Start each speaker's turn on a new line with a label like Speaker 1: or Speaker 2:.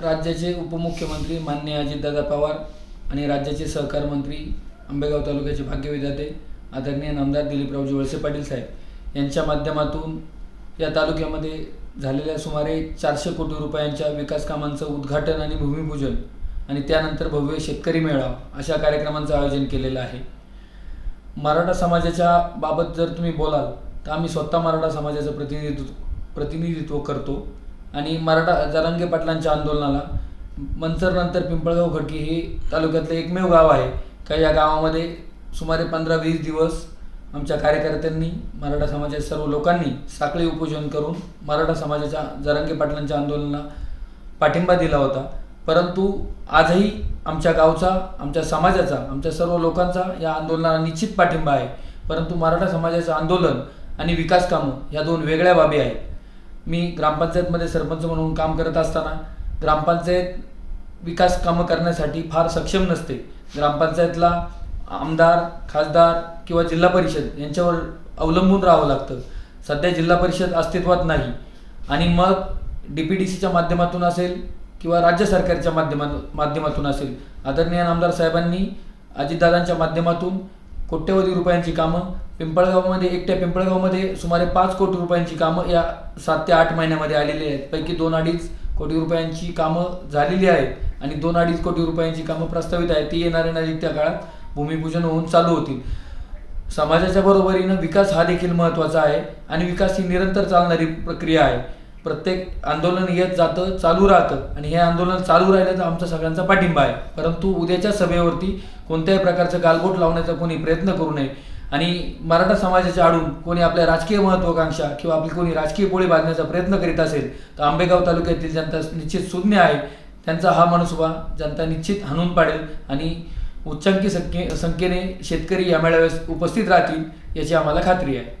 Speaker 1: राज्याचे उपमुख्यमंत्री माननीय अजितदादा पवार आणि राज्याचे सहकार मंत्री आंबेगाव तालुक्याचे भाग्यविधाते आदरणीय नामदार दिलीपरावजी वळसे पाटील साहेब यांच्या माध्यमातून या तालुक्यामध्ये झालेल्या सुमारे चारशे कोटी रुपयांच्या विकास कामांचं उद्घाटन आणि भूमिपूजन आणि त्यानंतर भव्य शेतकरी मेळावा अशा कार्यक्रमांचं आयोजन केलेलं आहे. मराठा समाजाच्या बाबत जर तुम्ही बोलाल तर आम्ही स्वतः मराठा समाजाचं प्रतिनिधित्व प्रतिनिधित्व करतो. आणि मराठा जरांगे पाटलांच्या आंदोलनाला मंचरनंतर पिंपळगाव खडकी हे तालुक्यातलं एकमेव गाव आहे. का या गावामध्ये सुमारे पंधरा वीस दिवस आमच्या कार्यकर्त्यांनी मराठा समाजाच्या सर्व लोकांनी साखळी उपोषण करून मराठा समाजाच्या जरांगे पाटलांच्या आंदोलनाला पाठिंबा दिला होता. परंतु आजही आमच्या गावचा आमच्या समाजाचा आमच्या सर्व लोकांचा या आंदोलनाला निश्चित पाठिंबा आहे. परंतु मराठा समाजाचं आंदोलन आणि विकास कामं या दोन वेगळ्या बाबी आहेत. मी ग्रामपंचायतमध्ये सरपंच म्हणून काम करत असताना ग्रामपंचायत विकास कामं करण्यासाठी फार सक्षम नसते. ग्रामपंचायतला आमदार खासदार किंवा जिल्हा परिषद यांच्यावर अवलंबून राहावं लागतं. सध्या जिल्हा परिषद अस्तित्वात नाही. आणि मग डी पी डी सीच्या माध्यमातून असेल किंवा राज्य सरकारच्या माध्यमा माध्यमातून असेल आदरणीय आमदार साहेबांनी अजितदादांच्या माध्यमातून कोट्यवधी रुपयांची कामं. पिंपळगावमध्ये एकट्या पिंपळगावमध्ये सुमारे पाच कोटी रुपयांची कामं या सात ते आठ महिन्यामध्ये आलेली आहेत. पैकी दोन अडीच कोटी रुपयांची कामं झालेली आहेत आणि दोन अडीच कोटी रुपयांची कामं प्रस्तावित आहेत. ती येणाऱ्या नजीकच्या काळात. भूमिपूजन होऊन चालू होतील. समाजाच्या बरोबरीनं विकास हा देखील महत्त्वाचा आहे आणि विकास ही निरंतर चालणारी प्रक्रिया आहे. प्रत्येक आंदोलन येत जातं चालू राहतं. आणि हे आंदोलन चालू राहिलं तर आमचा सगळ्यांचा पाठिंबा आहे. परंतु उद्याच्या सभेवरती कोणत्याही प्रकारचं गालबोट लावण्याचा कोणी प्रयत्न करू नये. आणि मराठा समाजाच्या आडून कोणी आपल्या राजकीय महत्वाकांक्षा किंवा आपली कोणी राजकीय पोळी बांधण्याचा प्रयत्न करीत असेल तर आंबेगाव तालुक्यातील जनता निश्चित सुज्ञ आहे. त्यांचा हा मनसुबा जनता निश्चित हाणून पाडेल. आणि उच्चांकी संख्ये संख्येने शेतकरी या मेळाव्यास उपस्थित राहतील याची आम्हाला खात्री आहे.